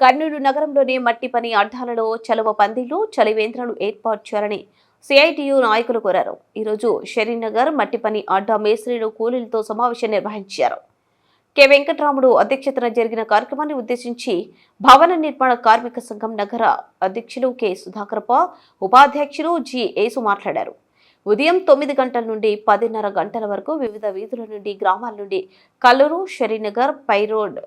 కర్నూలు నగరంలోని మట్టి పని అడ్డాలలో చలువ పందిళ్ళు చలివేంద్రాలు ఏర్పాటు చేయాలని సిఐటియు నాయకులు కోరారు. ఈరోజు షరీనగర్ మట్టి పని అడ్డా మేస్త్రీలు కూలీలతో సమావేశం నిర్వహించారు. కె. వెంకటరాముడు అధ్యక్షతన జరిగిన కార్యక్రమాన్ని ఉద్దేశించి భవన నిర్మాణ కార్మిక సంఘం నగర అధ్యక్షులు కె. సుధాకరప్ప ఉపాధ్యక్షులు జి. ఏసు మాట్లాడారు. ఉదయం తొమ్మిది గంటల నుండి పదిన్నర గంటల వరకు వివిధ వీధుల నుండి గ్రామాల నుండి కల్లూరు షరీనగర్ పైరోడ్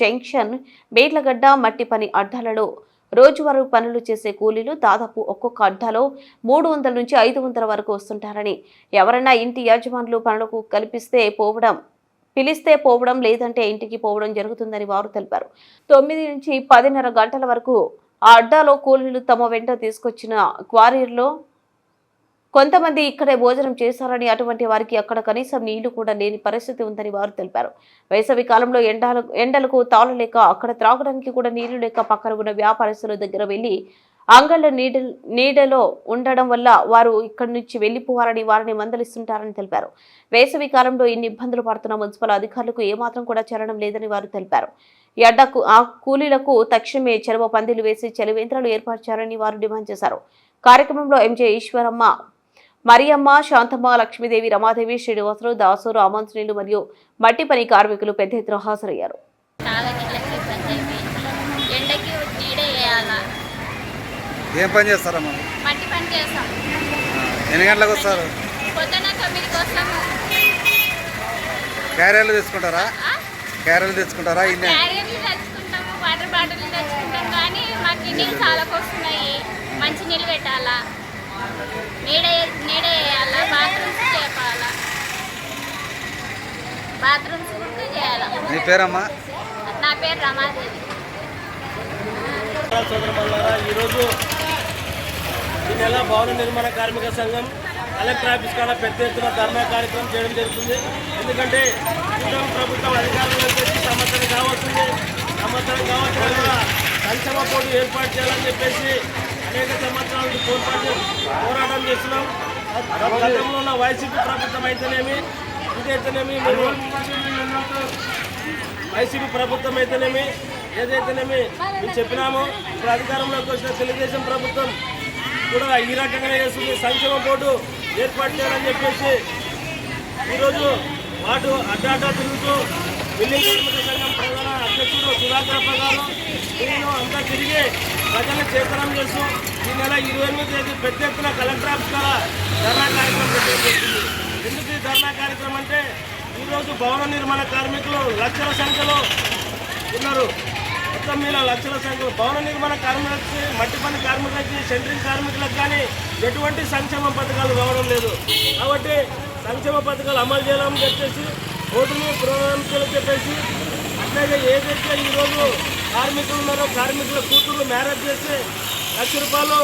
జంక్షన్ మేడ్లగడ్డ మట్టి పని అడ్డాలలో రోజువారీ పనులు చేసే కూలీలు దాదాపు ఒక్కొక్క అడ్డాలో మూడు వందల నుంచి ఐదు వందల వరకు వస్తుంటారని. ఎవరైనా ఇంటి యజమానులు పనులకు కల్పిస్తే పోవడం పిలిస్తే పోవడం లేదంటే ఇంటికి పోవడం జరుగుతుందని వారు తెలిపారు. తొమ్మిది నుంచి పదిన్నర గంటల వరకు ఆ అడ్డాలో కూలీలు తమ వెంట తీసుకొచ్చిన క్వారీర్లో కొంతమంది ఇక్కడే భోజనం చేశారని అటువంటి వారికి అక్కడ కనీసం నీళ్ళు కూడా లేని పరిస్థితి ఉందని వారు తెలిపారు. వేసవి కాలంలో ఎండలు ఎండలకు తాళలేక అక్కడ త్రాగడానికి కూడా నీళ్ళు లేక పక్కన ఉన్న వ్యాపారస్తుల దగ్గర వెళ్ళి అంగళ్ళ నీడ నీడలో ఉండడం వల్ల వారు ఇక్కడి నుంచి వెళ్ళిపోవాలని వారిని మందలిస్తుంటారని తెలిపారు. వేసవి కాలంలో ఇన్ని ఇబ్బందులు పడుతున్న మున్సిపల్ అధికారులకు ఏమాత్రం కూడా చేరడం లేదని వారు తెలిపారు. ఎడ్డకు ఆ కూలీలకు తక్షణమే చెరువు పందిలు వేసి చెలవేంద్రాలు ఏర్పరిచారని వారు డిమాండ్ చేశారు. కార్యక్రమంలో ఎంజే ఈశ్వరమ్మ మరియమ్మ శాంతమ్మ లక్ష్మీదేవి రమాదేవి శ్రీనివాసరావు దాసూరు ఆమంత్రులు మరియు మట్టి పని కార్మికులు పెద్ద ఎత్తున హాజరయ్యారు. చాలా నీళ్ళకి ఇబ్బంది అయిపోయింది ఎండకి నీడే వేయాలా. ఏం పని చేస్తారమ్మా మట్టి పని చేస్తాం. ఎన్ని గంటలకు వస్తారు? పొద్దున తొమ్మిదికి వస్తాము. క్యారియర్లు తెచ్చుకుంటారా? ఆ? క్యారియర్లు తెచ్చుకుంటారా? ఇన్ని క్యారియర్లు తెచ్చుకుంటాము వాటర్ బాటిల్ తెచ్చుకుంటాం కానీ మాకు నీళ్ళు చాలా వస్తున్నాయి మంచి నీళ్ళు పెట్టాలా? నీడ నీడ వేయాలా? బాత్రూమ్స్ చేపాలా? బాత్రూమ్స్ కూడా చేయాలా? నీ పేరమ్మా? నా పేరు రమాదేవి. ఈరోజు ఈ నెల భవన నిర్మాణ కార్మిక సంఘం కలెక్టర్ ఆఫీస్ కాడ పెద్ద ఎత్తున ధర్నా కార్యక్రమం చేయడం జరుగుతుంది. ఎందుకంటే కూటమి ప్రభుత్వం అధికారంలోకి వచ్చి సంవత్సరం కావస్తుంది సంవత్సరం కావచ్చు కూడా సంక్షేమ బోర్డు ఏర్పాటు చేయాలని చెప్పేసి అనేక సంవత్సరాల నుంచి పోరాటం పోరాటం చేస్తున్నాం. గతంలో ఉన్న వైసీపీ ప్రభుత్వం అయితేనేమి ఇదైతేనేమి వైసీపీ ప్రభుత్వం అయితేనేమి ఏదైతేనేమి మేము చెప్పినామో. ఇప్పుడు అధికారంలోకి వచ్చిన తెలుగుదేశం ప్రభుత్వం కూడా ఈ రకంగానే చేస్తుంది. సంక్షేమ బోర్డు ఏర్పాటు చేయాలని చెప్పేసి ఈరోజు వాటు అడ్డాటా తిరుగుతూ బిల్లింగ్ కార్మిక సంఘం ప్రధాన అధ్యక్షుడు సుధాకర్ గారు నేను అంతా తిరిగి ప్రజలను చేతనం చేస్తూ ఈ నెల ఇరవై ఎనిమిది తేదీ పెద్ద ఎత్తున కలెక్టర్ ఆఫీస్ ద్వారా ధర్నా కార్యక్రమం పెట్టడం ఎందుకు ఈ ధర్నా కార్యక్రమం అంటే ఈరోజు భవన నిర్మాణ కార్మికులు లక్షల సంఖ్యలో ఉన్నారు. మొత్తం మీద లక్షల సంఖ్యలో భవన నిర్మాణ కార్మికులకి మట్టి పని కార్మికులకి సెంట్రింగ్ కార్మికులకు కానీ ఎటువంటి సంక్షేమ పథకాలు రావడం లేదు. కాబట్టి సంక్షేమ పథకాలు అమలు చేయాలని చెప్పేసి ఓటుని ప్రోగ్రామ్స్కి చెప్పేసి అట్లాగే ఏదైతే ఈరోజు కార్మికులు ఉన్నారో కార్మికుల కూతురు మ్యారేజ్ చేసి లక్ష రూపాయలు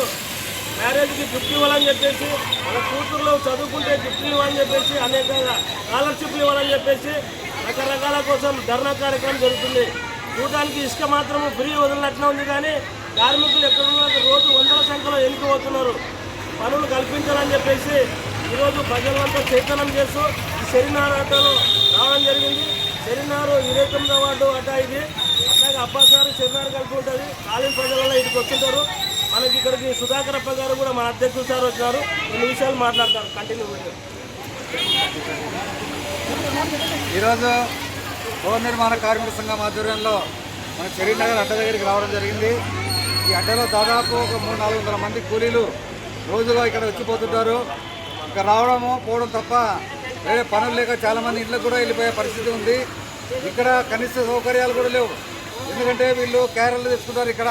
మ్యారేజ్కి గిఫ్ట్ ఇవ్వాలని చెప్పేసి మన కూతుర్లు చదువుకుంటే గిఫ్ట్లు ఇవ్వాలని చెప్పేసి అనేక స్కాలర్షిప్లు ఇవ్వాలని చెప్పేసి రకరకాల కోసం ధర్నా కార్యక్రమం జరుగుతుంది. చూడడానికి ఇసుక మాత్రం ఫ్రీ వదిలినట్లే ఉంది కానీ కార్మికులు ఎక్కడున్నారు రోజు వందల సంఖ్యలో ఎన్నికబోతున్నారు పనులు కల్పించాలని చెప్పేసి ఈరోజు ప్రజలంతా చైతన్యం చేస్తూ శరీరాటలు రావడం జరిగింది. చెరినారు ఇరవై తొమ్మిదో వార్డు అడ్డా ఇది. అట్లాగే అబ్బాసారు సెమినార్ కలిపి ఉంటుంది. కాలేజ్ ప్రజలలో ఇక్కడికి వస్తుంటారు. మనకి ఇక్కడికి సుధాకర్ అప్ప గారు కూడా మన అధ్యక్షులు సార్ వచ్చినారు. కొన్ని విషయాలు మాట్లాడతారు. కంటిన్యూ ఈరోజు భవన నిర్మాణ కార్మిక సంఘం ఆధ్వర్యంలో మన చెరీనగర్ అడ్డ దగ్గరికి రావడం జరిగింది. ఈ అడ్డలో దాదాపు ఒక మూడు నాలుగు వందల మంది కూలీలు రోజుగా ఇక్కడ వచ్చిపోతుంటారు. ఇక్కడ రావడము పోవడం తప్ప వేరే పనులు లేక చాలామంది ఇంట్లో కూడా వెళ్ళిపోయే పరిస్థితి ఉంది. ఇక్కడ కనీస సౌకర్యాలు కూడా లేవు. ఎందుకంటే వీళ్ళు కేరళ తెచ్చుకుంటారు ఇక్కడ.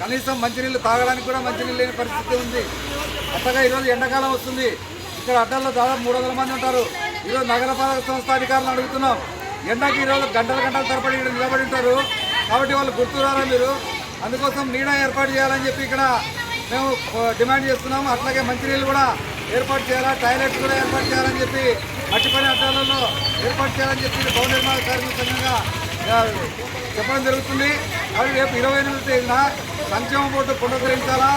కనీసం మంచినీళ్ళు తాగడానికి కూడా మంచినీళ్ళు లేని పరిస్థితి ఉంది. అంతగా ఈరోజు ఎండాకాలం వస్తుంది. ఇక్కడ అడ్డల్లో దాదాపు మూడు వందల మంది ఉంటారు. ఈరోజు నగరపాలక సంస్థ అధికారులను అడుగుతున్నాం. ఎండకి ఈరోజు గంటల గంటల తరబడి ఇక్కడ నిలబడి ఉంటారు. కాబట్టి వాళ్ళు గుర్తురారా మీరు? అందుకోసం నీడ ఏర్పాటు చేయాలని చెప్పి ఇక్కడ మేము డిమాండ్ చేస్తున్నాము. అట్లాగే మంచినీళ్ళు కూడా ఏర్పాటు చేయాలా? టాయిలెట్స్ కూడా ఏర్పాటు చేయాలని చెప్పి మట్టి పని అడ్డాలలో ఏర్పాటు చేయాలని చెప్పి భవన నిర్మాణ కార్మిక సంఘంగా చెప్పడం జరుగుతుంది. అవి రేపు ఇరవై ఎనిమిది తేదీన సంక్షేమ బోర్డు పునరుద్ధరించాలా?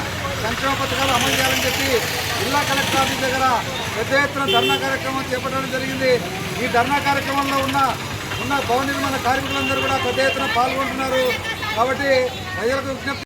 సంక్షేమ పథకాలు అమలు చేయాలని చెప్పి జిల్లా కలెక్టర్ ఆఫీస్ దగ్గర పెద్ద ఎత్తున ధర్నా కార్యక్రమం చేపట్టడం జరిగింది. ఈ ధర్నా కార్యక్రమంలో ఉన్న ఉన్న భవన నిర్మాణ కార్మికులందరూ కూడా పెద్ద ఎత్తున పాల్గొంటున్నారు. కాబట్టి ప్రజలకు విజ్ఞప్తి